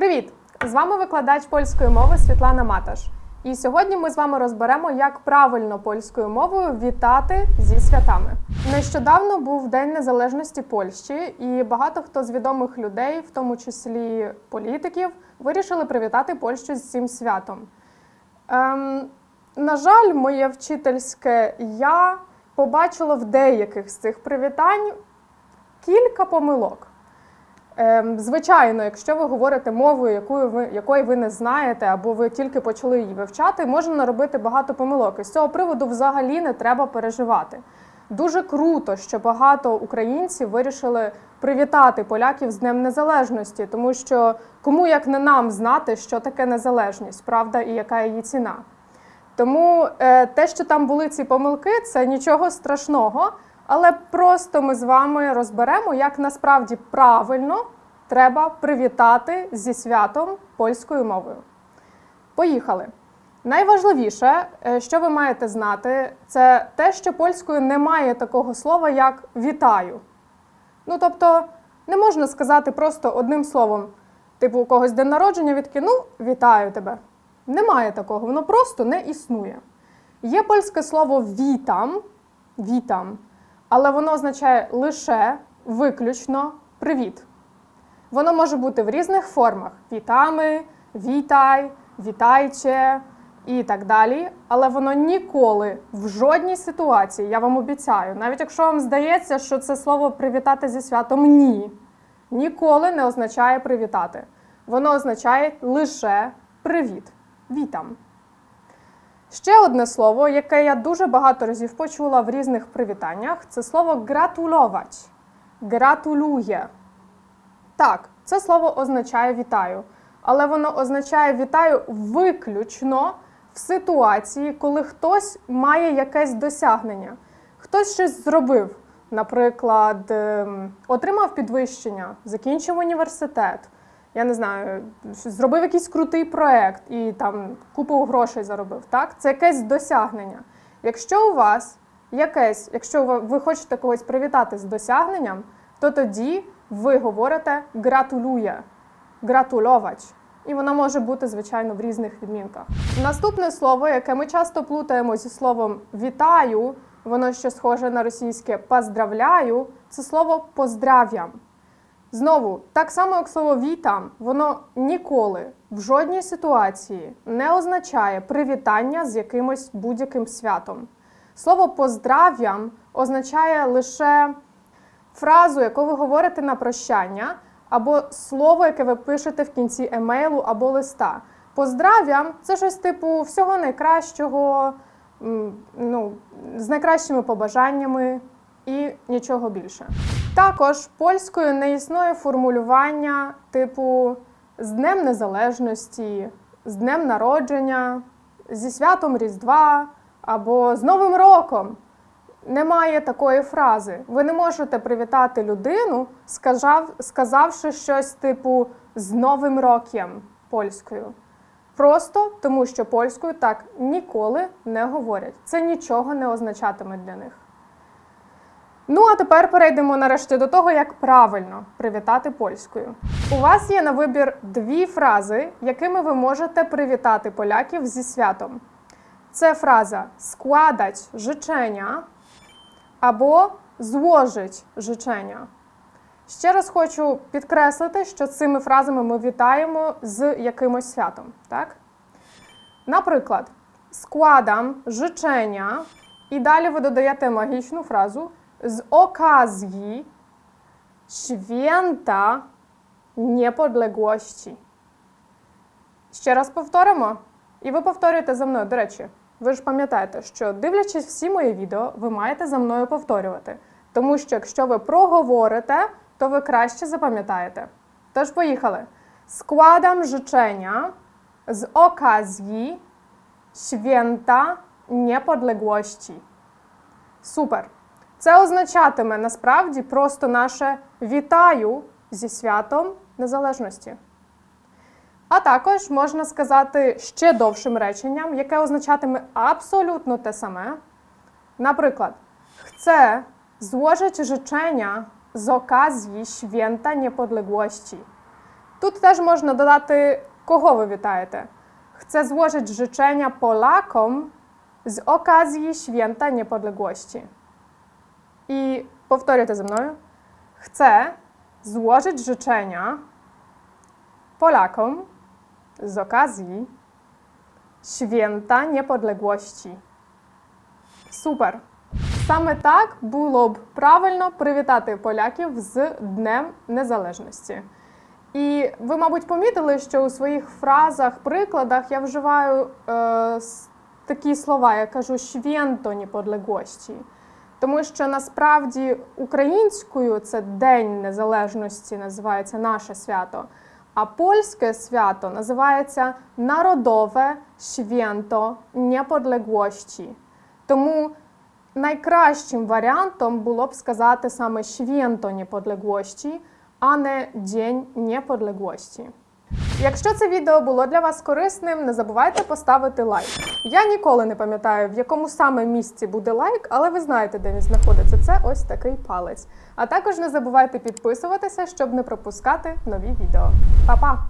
Привіт! З вами викладач польської мови Світлана Маташ. І сьогодні ми з вами розберемо, як правильно польською мовою вітати зі святами. Нещодавно був День Незалежності Польщі, і багато хто з відомих людей, в тому числі політиків, вирішили привітати Польщу з цим святом. Ем, на жаль, моє вчительське я побачила в деяких з цих привітань кілька помилок. Ем, Звичайно, якщо ви говорите мовою, якою ви, якої ви не знаєте, або ви тільки почали її вивчати, можна наробити багато помилок. І з цього приводу взагалі не треба переживати. Дуже круто, що багато українців вирішили привітати поляків з Днем Незалежності, тому що кому як не нам знати, що таке незалежність, правда, і яка її ціна. Тому е, те, що там були ці помилки, це нічого страшного, але просто ми з вами розберемо, як насправді правильно треба привітати зі святом польською мовою. Поїхали. Найважливіше, е, що ви маєте знати, це те, що польською немає такого слова, як вітаю. Ну, тобто, не можна сказати просто одним словом, типу, у когось день народження, відки, ну, вітаю тебе. Немає такого, воно просто не існує. Є польське слово вітам, вітам, але воно означає лише виключно привіт. Воно може бути в різних формах: вітами, вітай, вітайче і так далі. Але воно ніколи в жодній ситуації, я вам обіцяю, навіть якщо вам здається, що це слово привітати зі святом ні, ніколи не означає привітати. Воно означає лише привіт. Вітам. Ще одне слово, яке я дуже багато разів почула в різних привітаннях, це слово гратуловать. Гратулює. Так, це слово означає вітаю, але воно означає вітаю виключно в ситуації, коли хтось має якесь досягнення, хтось щось зробив, наприклад, ем, отримав підвищення, закінчив університет. Я не знаю, зробив якийсь крутий проект і там купу грошей заробив. Так, це якесь досягнення. Якщо у вас якесь, якщо ви, хочете когось привітати з досягненням, то тоді ви говорите гратулює, гратульовач. І воно може бути, звичайно, в різних відмінках. Наступне слово, яке ми часто плутаємо зі словом вітаю, воно ще схоже на російське поздравляю, це слово поздрав'ям. Знову, так само, як слово вітам, воно ніколи в жодній ситуації не означає привітання з якимось будь-яким святом. Слово поздрав'ям означає лише фразу, яку ви говорите на прощання, або слово, яке ви пишете в кінці емейлу або листа. Поздрав'ям це щось типу всього найкращого, ну, з найкращими побажаннями і нічого більше. Також польською не існує формулювання типу з Днем Незалежності, з Днем Народження, зі святом Різдва або з Новим роком. Немає такої фрази. Ви не можете привітати людину, сказав, сказавши щось типу з Новим роком польською. Просто тому, що польською так ніколи не говорять. Це нічого не означатиме для них. Ну, а тепер перейдемо нарешті до того, як правильно привітати польською. У вас є на вибір дві фрази, якими ви можете привітати поляків зі святом. Це фраза складать życzenia або зложить życzenia. Ще раз хочу підкреслити, що цими фразами ми вітаємо з якимось святом. Так? Наприклад, складам życzenia, і далі ви додаєте магічну фразу з okazji święta niepodległości. Ще раз повторимо. І ви повторюєте за мною. До речі, ви ж пам'ятаєте, що дивлячись всі мої відео, ви маєте за мною повторювати. Тому що якщо ви проговорите, то ви краще запам'ятаєте. Тож поїхали. Складам życzenia z okazji święta niepodległości. Супер! Це означатиме насправді просто наше вітаю зі святом незалежності. А також можна сказати ще довшим реченням, яке означатиме абсолютно те саме. Наприклad, chcę złożyć życzenia z okazji święta niepodległości. Тут теж можна додати, кого ви вітаєте. Chcę złożyć życzenia Polakom z okazji Święta Niepodległości. I powtórzcie ze mną. Chcę złożyć życzenia Polakom z okazji Święta Niepodległości. Супер! Саме так було б правильно привітати поляків з Днем Незалежності. І ви, мабуть, помітили, що у своїх фразах, прикладах я вживаю е, такі слова, я кажу «Święto Niepodległości», тому що насправді українською це День Незалежності, називається наше свято. А польське свято називається Народове Święto Niepodległości. Тому найкращим варіантом було б сказати саме Święto Niepodległości, а не День Niepodległości. Якщо це відео було для вас корисним, не забувайте поставити лайк. Я ніколи не пам'ятаю, в якому саме місці буде лайк, але ви знаєте, де він знаходиться. Це ось такий палець. А також не забувайте підписуватися, щоб не пропускати нові відео. Па-па!